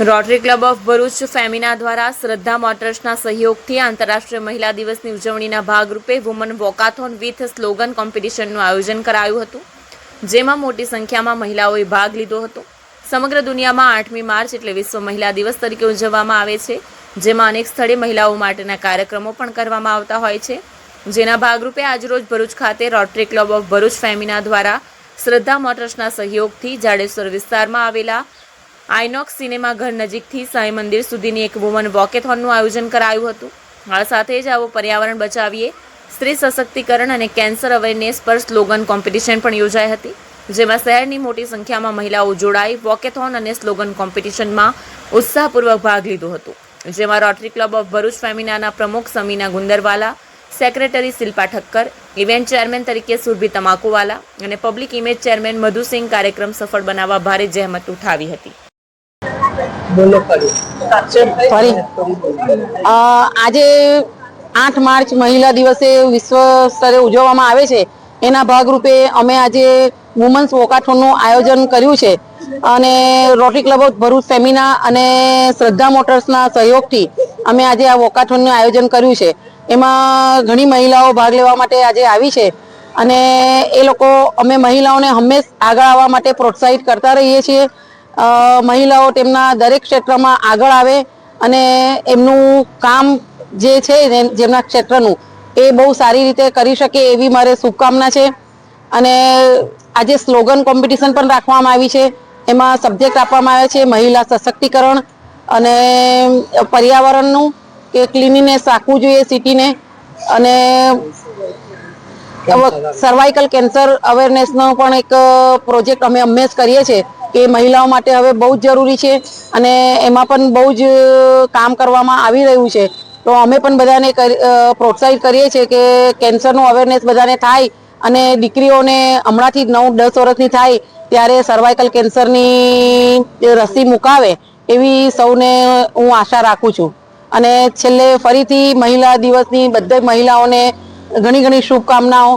Rotary club of Bharuch Femina દ્વારા શ્રદ્ધા મોટર્સના સહયોગથી આંતરરાષ્ટ્રીય મહિલા દિવસની ઉજવણીના ભાગરૂપે વુમન વોકાથોન વિથ સ્લોગન કોમ્પિટિશનનું આયોજન કરાયું હતું, જેમાં મોટી સંખ્યામાં મહિલાઓએ ભાગ લીધો હતો. સમગ્ર દુનિયામાં આઠમી માર્ચ એટલે વિશ્વ મહિલા દિવસ તરીકે ઉજવવામાં આવે છે, જેમાં અનેક સ્થળે મહિલાઓ માટેના કાર્યક્રમો પણ કરવામાં આવતા હોય છે. જેના ભાગરૂપે આજરોજ ભરૂચ ખાતે Rotary club of Bharuch Femina દ્વારા શ્રદ્ધા મોટર્સના સહયોગથી જાડેશ્વર વિસ્તારમાં આવેલા આઇનોક્સ સિનેમા ઘર નજીકથી સાંઈ મંદિર સુધીની એક વુમન વોકેથોનનું આયોજન કરાયું હતું. આ સાથે જ આવો પર્યાવરણ બચાવીએ. સ્ત્રી સશક્તિકરણ અને કેન્સર અવેરનેસ પર સ્લોગન કોમ્પિટિશન પણ યોજાઈ હતી. જેમાં શહેરની મોટી સંખ્યામાં મહિલાઓ જોડાઈ વોકેથોન અને સ્લોગન કોમ્પિટિશનમાં ઉત્સાહપૂર્વક ભાગ લીધો હતો. જેમાં રોટરી ક્લબ ઓફ ભરૂચ ફેમિનાના પ્રમુખ Samina Gundarwala secretary Shilpa Thakkar event chairman તરીકે સુરભી તમાકુવાલા અને પબ્લિક ઇમેજ ચેરમેન મધુસિંહ કાર્યક્રમ સફળ બનાવવા ભારે જહેમત ઉઠાવી હતી. બોલો ફરી. આજે આઠ માર્ચ મહિલા દિવસે વિશ્વ સ્તરે ઉજવવામાં આવે છે. એના ભાગરૂપે અમે આજે વુમન્સ વોકાથોનનું આયોજન કર્યું છે. અને Rotary club of Bharuch Femina અને શ્રદ્ધા મોટર્સના સહયોગથી અમે આજે આ વોકાથોનનું આયોજન કર્યું છે. એમાં ઘણી મહિલાઓ ભાગ લેવા માટે આજે આવી છે. અને એ લોકો અમે મહિલાઓને હંમેશ આગળ આવવા માટે પ્રોત્સાહિત કરતા રહીએ છીએ. મહિલાઓ તેમના દરેક ક્ષેત્રમાં આગળ આવે અને એમનું કામ જે છે જેમના ક્ષેત્રનું એ બહુ સારી રીતે કરી શકે એવી મારે શુભકામના છે. અને આજે સ્લોગન કોમ્પિટિશન પણ રાખવામાં આવી છે. એમાં સબ્જેક્ટ આપવામાં આવે છે મહિલા સશક્તિકરણ અને પર્યાવરણનું કે ક્લીનીનેસ રાખવું જોઈએ સિટીને અને સર્વાઇકલ કેન્સર અવેરનેસનો પણ એક પ્રોજેક્ટ અમે હંમેશ કરીએ છીએ. કે મહિલાઓ માટે હવે બહુ જ જરૂરી છે અને એમાં પણ બહુ જ કામ કરવામાં આવી રહ્યું છે. તો અમે પણ બધાને પ્રોત્સાહિત કરીએ છીએ કે કેન્સરનું અવેરનેસ બધાને થાય અને દીકરીઓને હમણાંથી નવ, દસ વર્ષની થાય ત્યારે સર્વાઇકલ કેન્સરની રસી મુકાવે એવી સૌને હું આશા રાખું છું. અને છેલ્લે ફરીથી મહિલા દિવસની બધા મહિલાઓને ઘણી ઘણી શુભકામનાઓ.